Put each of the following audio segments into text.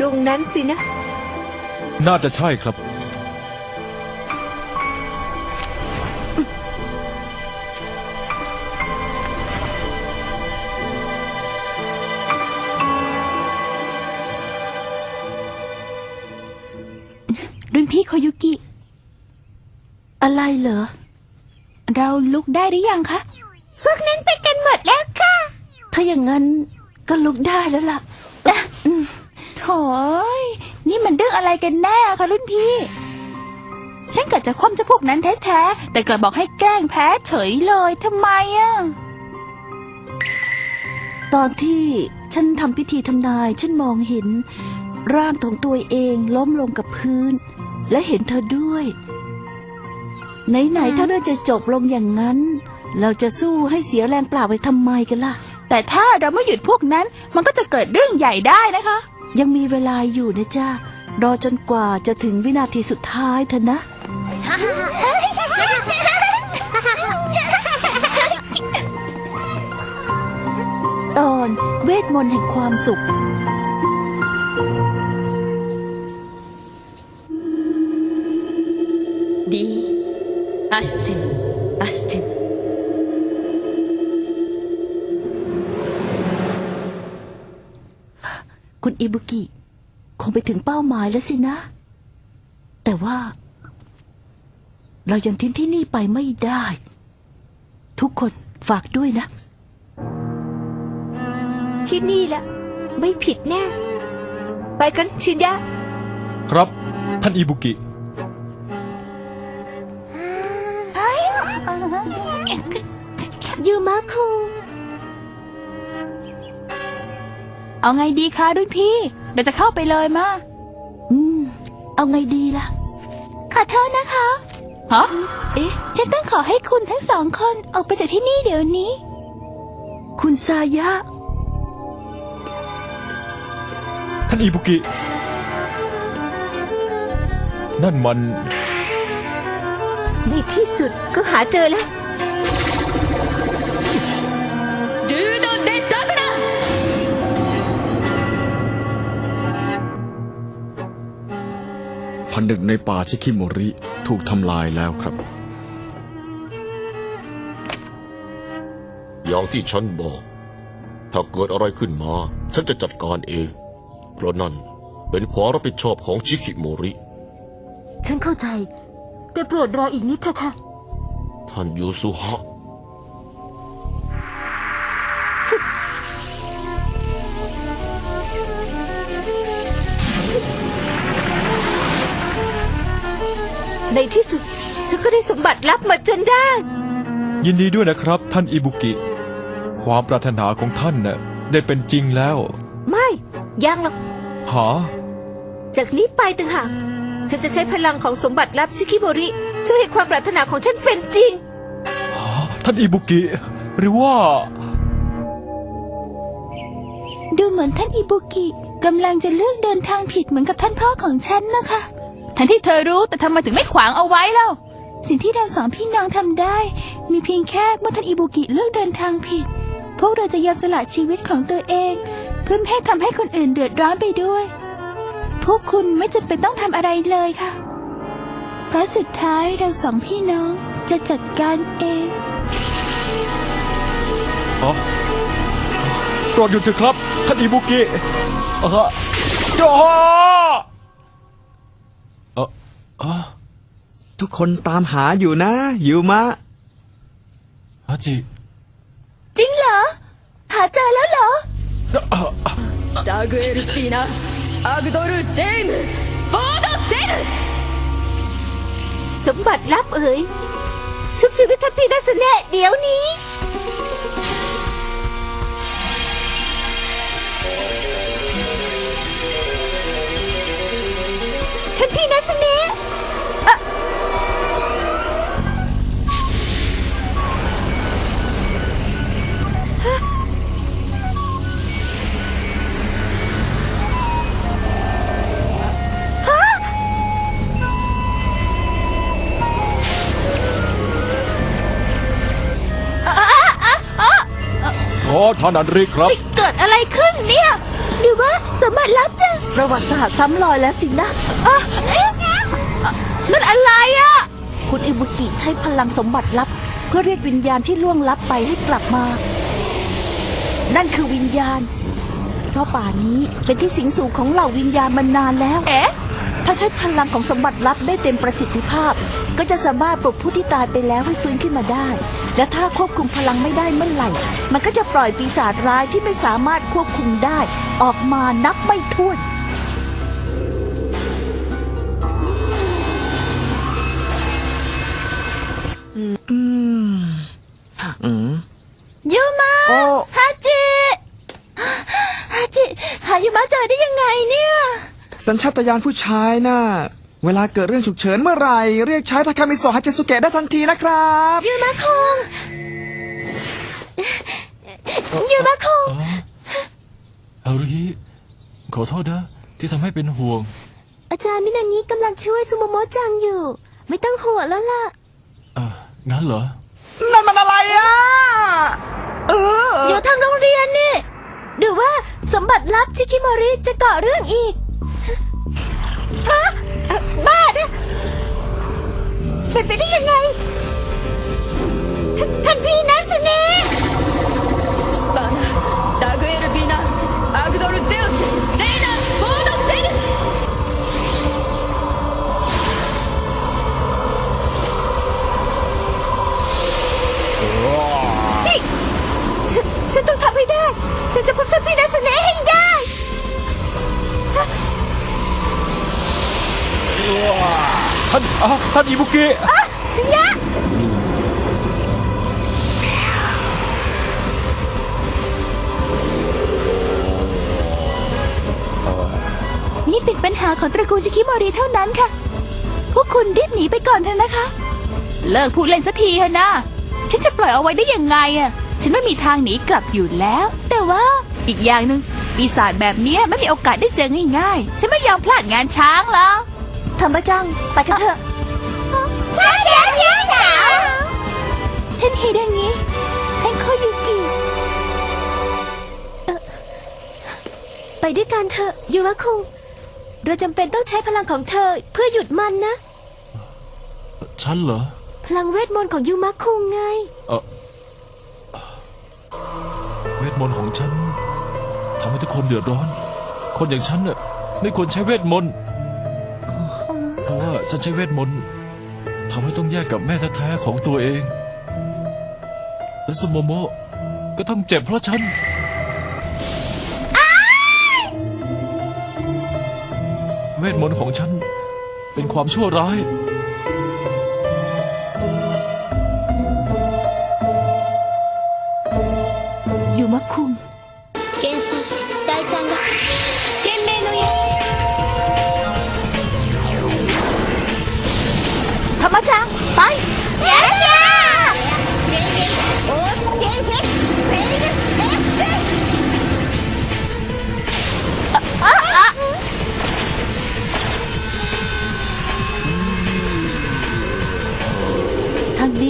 ตรงนั้นสินะ น่าจะใช่ครับ รุ่นพี่โคยุกิ อะไรเหรอ เราลุกได้หรือยังคะ พวกนั้นไปกันหมดแล้วค่ะ ถ้าอย่างนั้นก็ลุกได้แล้วล่ะโถ ยนี่มันเรื่องอะไรกันแน่คะรุ่นพี่ ฉันกะจะคว่ำเจ้าพวกนั้นแท้ๆ แต่กลับบอกให้แกล้งแพ้เฉยเลยทำไมอะตอนที่ฉันทำพิธีทำนาย ฉันมองเห็น ร่างของตัวเองล้มลงกับพื้น และเห็นเธอด้วย ไหนๆถ้าเรื่องจะจบลงอย่างนั้น เราจะสู้ให้เสียแรงเปล่าไปทำไมกันล่ะ แต่ถ้าเราไม่หยุดพวกนั้นมันก็จะเกิดเรื่องใหญ่ได้นะคะ ยังมีเวลาอยู่นะจ้ารอจนกว่าจะถึงวินาทีสุดท้ายเถอะนะ ตอนเวทมนต์แห่งความสุข ดี อัสเทนอัสเทน คุณอิบุกิ คงไปถึงเป้าหมายแล้วสินะ แต่ว่า เรายังทิ้งที่นี่ไปไม่ได้ ทุกคนฝากด้วยนะ ที่นี่แหละ ไม่ผิดแน่ ไปกันชินยะ ครับ ท่านอิบุกิ ยูมาคุง เอาไงดีคะรุ่นพี่ เราจะเข้าไปเลยมาอืม เอาไงดีล่ะ ขอโทษนะคะ ฮะ เอ๊ะ ฉันต้องขอให้คุณทั้งสองคนออกไปจากที่นี่เดี๋ยวนี้ คุณซายะ ท่านอิบุกิ นั่นมัน ในที่สุดก็หาเจอแล้ว ผนึกในป่าชิคิโมริถูกทำลายแล้วครับ อย่างที่ฉันบอก ถ้าเกิดอะไรขึ้นมา ฉันจะจัดการเอง เพราะนั่นเป็นความรับผิดชอบของชิคิโมริ ฉันเข้าใจ แต่โปรดรออีกนิดเถอะค่ะ ท่านยูซุฮะ ในที่สุด ฉันก็ได้สมบัติลับมาจนได้ ยินดีด้วยนะครับท่านอิบุกิ ความปรารถนาของท่านน่ะได้เป็นจริงแล้วไม่ยังหรอก หาจากนี้ไปต่างหากฉันจะใช้พลังของสมบัติลับชิคิโมริ ช่วยให้ความปรารถนาของฉันเป็นจริงท่านอิบุกิ หรือว่า ดูเหมือนท่านอิบุกิกำลังจะเลือกเดินทางผิดเหมือนกับท่านพ่อของฉันนะคะ ทั้งที่เธอรู้แต่ทำไมถึงไม่ขวางเอาไว้เล่า สิ่งที่เราสองพี่น้องทำได้ มีเพียงแค่เมื่อท่านอิบุกิเลือกเดินทางผิด พวกเราจะยอมสละชีวิตของตัวเอง เพื่อไม่ให้ทำให้คนอื่นเดือดร้อนไปด้วย พวกคุณไม่จำเป็นต้องทำอะไรเลยค่ะ เพราะสุดท้ายเราสองพี่น้องจะจัดการเอง อ๋อโปรดหยุดเถอะครับท่านอิบุกิเออจ้าเออเออ ทุกคนตามหาอยู่นะยูมะ ฮาจิ จริงเหรอ หาเจอแล้วเหรอ เอ่อ ダグエルティーナアグドル・レイムボードセル สมบัติลับเอ๋ยชุบชีวิตท่านพี่นัสเนะเดี๋ยวนี้ ท่านพี่นัสเน ขอท่านอันริครับ เกิดอะไรขึ้นเนี่ย หรือว่าสมบัติลับจะประวัติศาสตร์ซ้ำรอยแล้วสินะอะเอ๊ะนั่นอะไรอะคุณอิบุกิใช้พลังสมบัติลับ เพื่อเรียกวิญญาณที่ล่วงลับไปให้กลับมา นั่นคือวิญญาณ เพราะป่านี้เป็นที่สิงสู่ของเหล่าวิญญาณมานานแล้ว เอ๊ะถ้าใช้พลังของสมบัติลับได้เต็มประสิทธิภาพ ก็จะสามารถปลุกผู้ที่ตายไปแล้วให้ฟื้นขึ้นมาได้ และถ้าควบคุมพลังไม่ได้เมื่อไหร่ มันก็จะปล่อยปีศาจร้ายที่ไม่สามารถควบคุมได้ ออกมานับไม่ถ้วน อืมยูมาโอ้ ฮาจิฮาจิหายูมาเจอได้ยังไงเนี่ย สัญชาตญาณผู้ชายน่ะ เวลาเกิดเรื่องฉุกเฉินเมื่อไหร่เรียกใช้ทาคามิโซะฮาเจสุเกะได้ทันทีนะครับยูมาคงยูมาคงอารุฮิขอโทษนะที่ทำให้เป็นห่วง อาจารย์มินางิกำลังช่วยซูโมโมะจังอยู่ ไม่ต้องห่วงแล้วล่ะอะงั้นเหรอ นั่นมันอะไรอะเอออยู่ทางโรงเรียนนี่ หรือว่าสมบัติลับชิคิโมริจะก่อเรื่องอีกฮะเอ่อ บ้านะเป็นไปได้ยังไง อะท่านอิบุกิชินยะนี่เป็นปัญหาของตระกูลชิคิโมริเท่านั้นค่ะ พวกคุณรีบหนีไปก่อนเถอะนะคะ เลิกพูดเล่นสักทีเถอะนะ ฉันจะปล่อยเอาไว้ได้ยังไงอะ ฉันไม่มีทางหนีกลับอยู่แล้ว แต่ว่าอีกอย่างหนึ่งปีศาจแบบเนี้ยไม่มีโอกาสได้เจอง่ายๆ ฉันไม่ยอมพลาดงานช้างแล้วธรรมจัง ไปกันเถอะ ฉันเดียวเดียวสาวท่านฮิดังิท่านโคยุกิไปด้วยกันเถอะยูมะคุงเราจำเป็นต้องใช้พลังของเธอเพื่อหยุดมันนะ ฉันเหรอ พลังเวทมนต์ของยูมะคุงไง เออเวทมนต์ของฉันทำให้ทุกคนเดือดร้อน คนอย่างฉันน่ะไม่ควรใช้เวทมนต์เพราะว่าฉันใช้เวทมนต์ ทำให้ต้องแยกกับแม่แท้ๆของตัวเอง และสโมโมะก็ต้องเจ็บเพราะฉัน เวทมนต์ของฉันเป็นความชั่วร้ายอยู่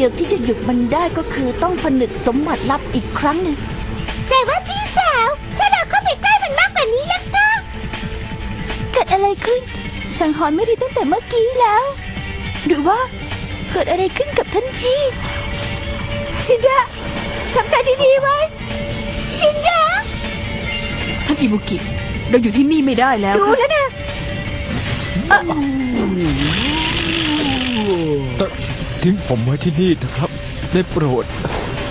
ดียวที่จะหยุดมันได้ก็คือต้องผนึกสมบัติลับอีกครั้งหนึ่งแต่ว่าพี่สาว ถ้าเราเข้าไปใกล้มันมากกว่านี้แล้วก็เกิดอะไรขึ้น สังหรณ์ไม่ดีตั้งแต่เมื่อกี้แล้ว หรือว่าเกิดอะไรขึ้นกับท่านพี่ชินยะทำใจดีๆไว้ ชินยะท่านอิบุกิ เราอยู่ที่นี่ไม่ได้แล้วรู้แล้วนะ แต่ ทิ้งผมไว้ที่นี่เถอะครับ ได้โปรด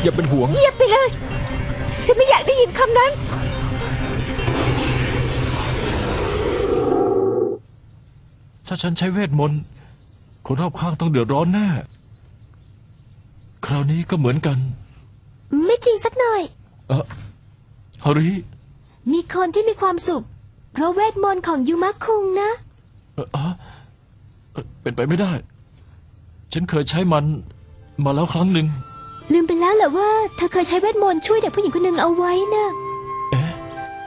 อย่าเป็นห่วง เงียบไปเลย ฉันไม่อยากได้ยินคำนั้น ถ้าฉันใช้เวทมนต์คนรอบข้างต้องเดือดร้อนแน่ คราวนี้ก็เหมือนกัน ไม่จริงสักหน่อย เออฮาริ มีคนที่มีความสุข เพราะเวทมนต์ของยูมะคุงนะ เอ่อฮะเอ่อเป็นไปไม่ได้ ฉันเคยใช้มันมาแล้วครั้งหนึ่ง ลืมไปแล้วเหรอว่าเธอเคยใช้เวทมนต์ช่วยเด็กผู้หญิงคนหนึ่งเอาไว้นะเอ๊ะ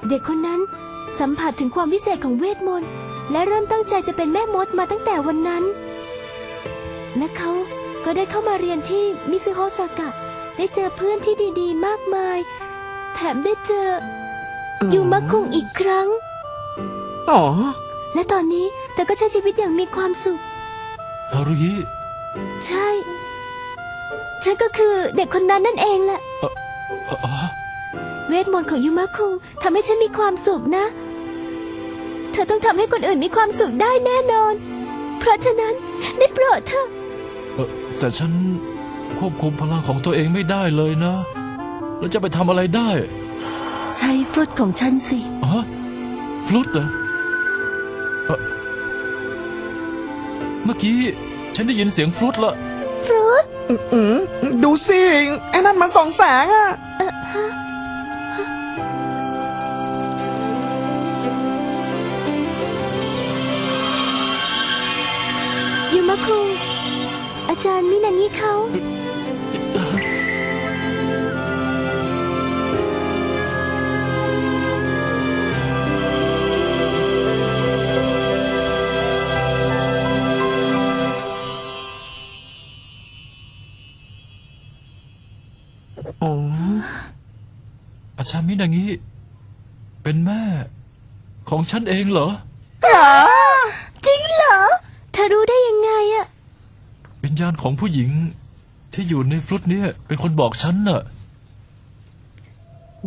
เด็กคนนั้นสัมผัสถึงความวิเศษของเวทมนต์และเริ่มตั้งใจจะเป็นแม่มดมาตั้งแต่วันนั้น และเขาก็ได้เข้ามาเรียนที่มิซึโฮซากะ ได้เจอเพื่อนที่ดีๆ มากมาย แถมได้เจอยูมะคุงอีกครั้ง อ๋อ และตอนนี้เธอก็ใช้ชีวิตอย่างมีความสุข ฮารุฮิ ใช่ ฉันก็คือเด็กคนนั้นนั่นเองแหละเอ่ออ๋อ เวทมนต์ของยูมะคุงทำให้ฉันมีความสุขนะ เธอต้องทำให้คนอื่นมีความสุขได้แน่นอน เพราะฉะนั้นได้โปรดเถอะ เอ่อแต่ฉันควบคุมพลังของตัวเองไม่ได้เลยนะ แล้วจะไปทำอะไรได้ใช้ฟรุตของฉันสิฮะฟลุตเหรอเอ่อเมื่อกี้ ฉันได้ยินเสียงฟลุตละฟรุตอืมดูสิไอ้นั่นมันส่องแสงอะยูมะคุงอาจารย์มินางิเขา มินางี้เป็นแม่ ของฉันเองเหรอ จริงเหรอ เธอรู้ได้ยังไงอะวิญญาณของผู้หญิงที่อยู่ในฟลุตเนี่ย เป็นคนบอกฉันน่ะ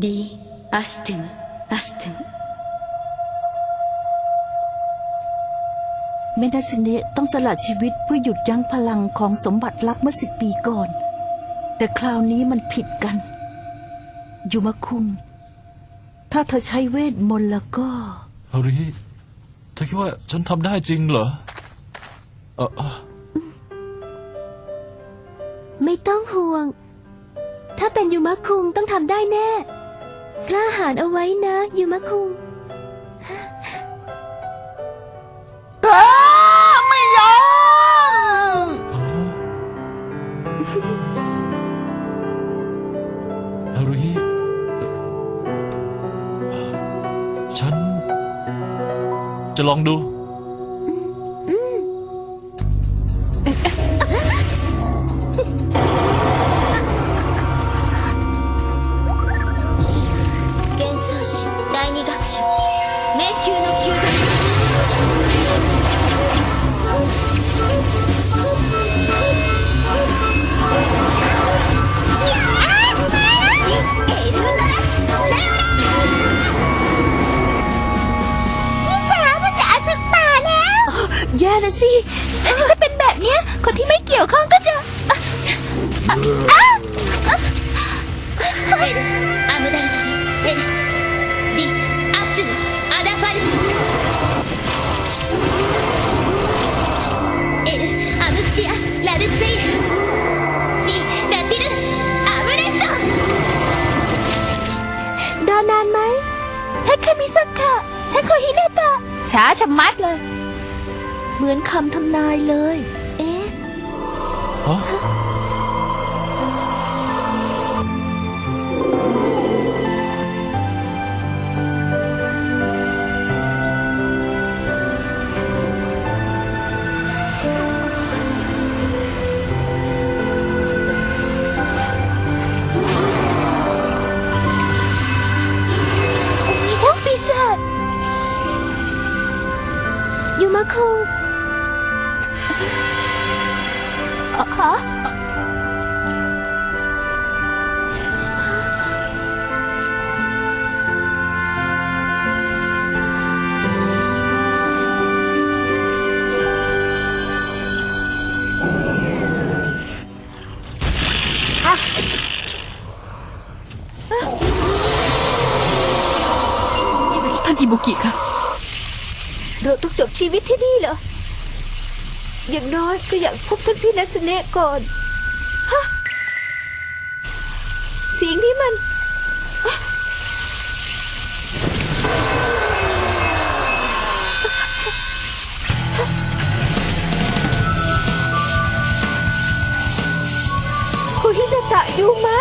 ดีอัสตินอัสตินเมนาชิเนต้องสละชีวิตเพื่อหยุดยั้งพลังของสมบัติลับเมื่อสิบปีก่อน แต่คราวนี้มันผิดกันอยู่มาคุง ถ้าเธอใช้เวทมนต์แล้วก็ฮาริเธอคิดว่าฉันทำได้จริงเหรอเออเอ่อไม่ต้องห่วง ถ้าเป็นยูมะคุงต้องทำได้แน่ กล้าหาญเอาไว้นะยูมะคุงอ้าไม่ยอม ฮาริฉั จะลองดู ช้าชะมัดเลย เหมือนคำทำนายเลย ชีวิตที่นี่เหรอ อย่างน้อยก็อยากพบท่านพี่นัสเนะก่อน ฮะ เสียงนี้มันคุฮินาตะยูมะ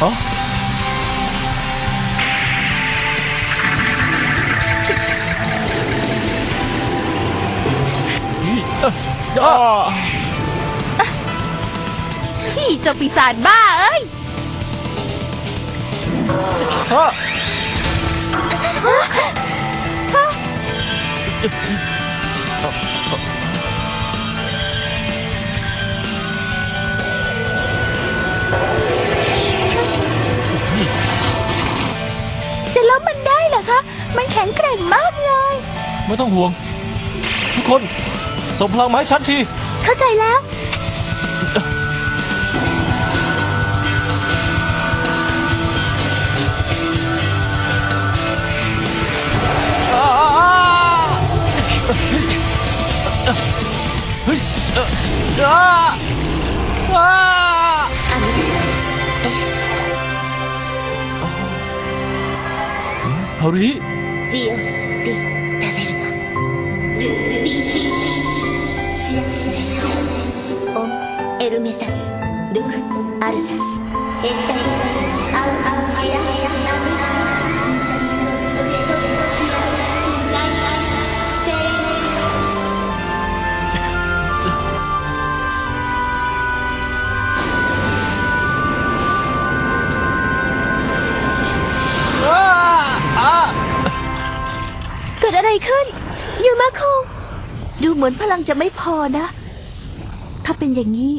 เอ้าเออพี่เจ้าปีศาจบ้าเอ้ยฮะ แข็งแกร่งมากเลย ไม่ต้องห่วง ทุกคนส่งพลังมาให้ฉันที เข้าใจแล้ว เฮ้ยเอ่ออ้าอ้าฮาริ ビオリタベルマルビビシアスセスオエルメサスルクアルサスエスタリ เกิดอะไรขึ้น ยูมาคง ดูเหมือนพลังจะไม่พอนะ ถ้าเป็นอย่างนี้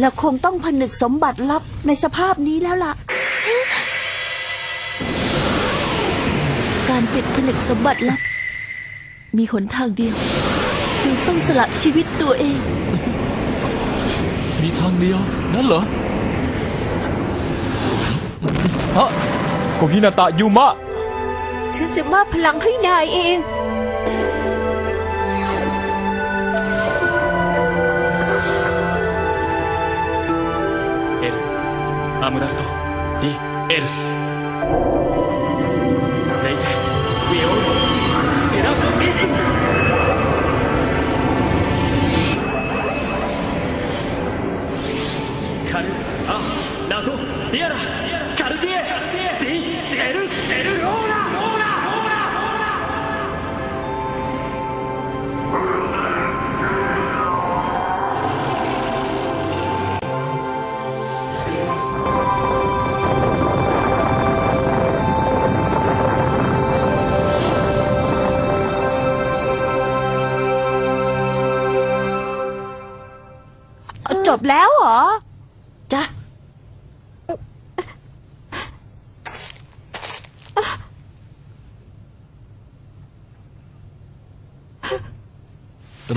เราคงต้องผนึกสมบัติลับในสภาพนี้แล้วล่ะ การปิดผนึกสมบัติลับ มีหนทางเดียวคือต้องสละชีวิตตัวเอง มีทางเดียวนั่นเหรอฮะโกฮินาตะยูมะ ฉันจะมอบพลังให้นายเอง เอลอามุราโตดีเอลส์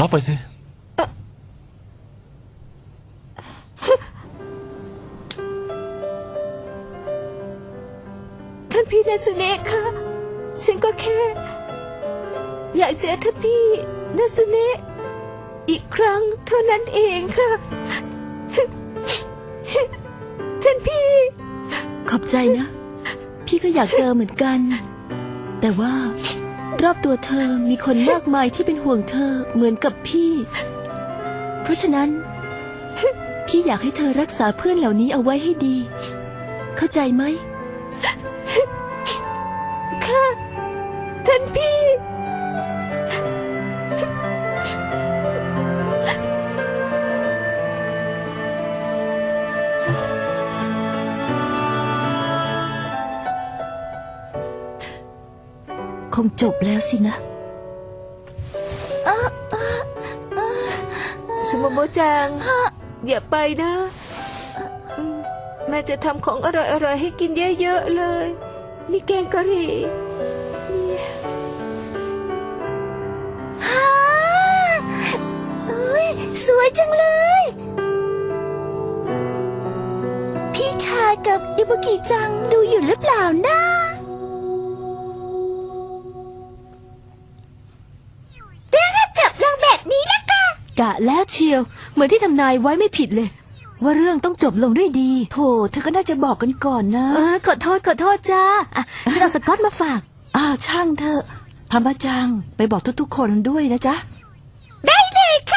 รับไปสิ ท่านพี่นาสุเนะคะฉันก็แค่ อยากเจอท่านพี่นาสุเนะอีกครั้งเท่านั้นเองค่ะ ท่านพี่ ขอบใจนะ พี่ก็อยากเจอเหมือนกัน แต่ว่า รอบตัวเธอมีคนมากมายที่เป็นห่วงเธอเหมือนกับพี่ เพราะฉะนั้น พี่อยากให้เธอรักษาเพื่อนเหล่านี้เอาไว้ให้ดี เข้าใจไหมคะท่านพี่ คงจบแล้วสินะสุโมโมจังอย่าไปนะแม่จะทำของอร่อยๆให้กินเยอะๆเลย มีแกงกะหรี่สวยจังเลย พี่ชายกับอิบุกิจังดูอยู่หรือเปล่านะเแล้วเชียว เหมือนที่ทำนายไว้ไม่ผิดเลย ว่าเรื่องต้องจบลงด้วยดีโถเธอก็น่าจะบอกกันก่อนนะ เออขอโทษขอโทษจ้าอะฉันเอาสก๊อตมาฝาก อ้าวช่างเถอะพามาจังไปบอกทุกๆคนด้วยนะจ๊ะ ได้เลยค่ะ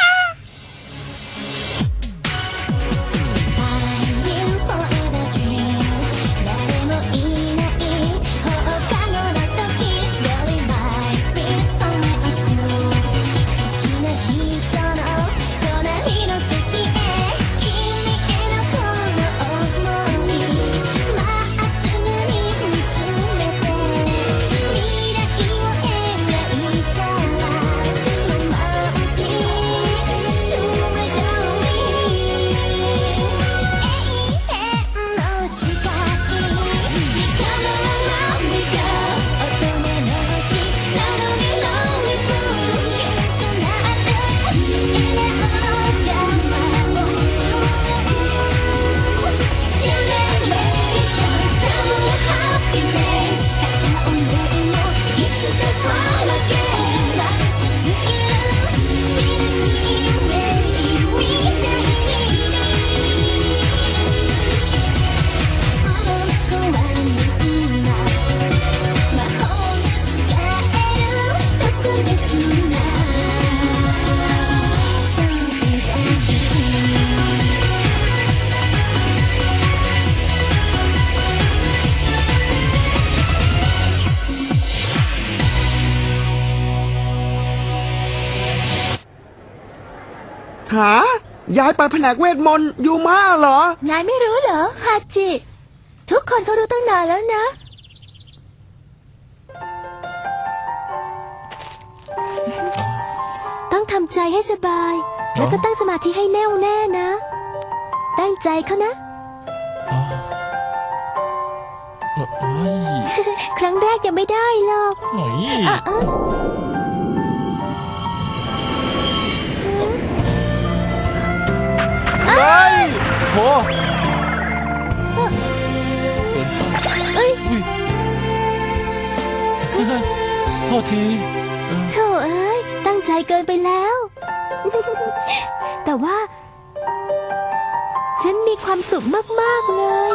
ย้ายไปแผนกเวทมนต์ยูมาเหรอ นายไม่รู้เหรอฮาจิ ทุกคนเขารู้ตั้งนานแล้วนะ ต้องทำใจให้สบาย แล้วก็ตั้งสมาธิให้แน่วแน่นะ ตั้งใจเขานะอ๋อเอ่อเฮ้ยครั้งแรกยังไม่ได้หรอกเฮ้ย อะเออ ฮ้ยโหเกินคาดเอ้ยอุ้ยโทษทีเออโถเอ้ย ตั้งใจเกินไปแล้ว แต่ว่า ฉันมีความสุขมาก ๆ เลย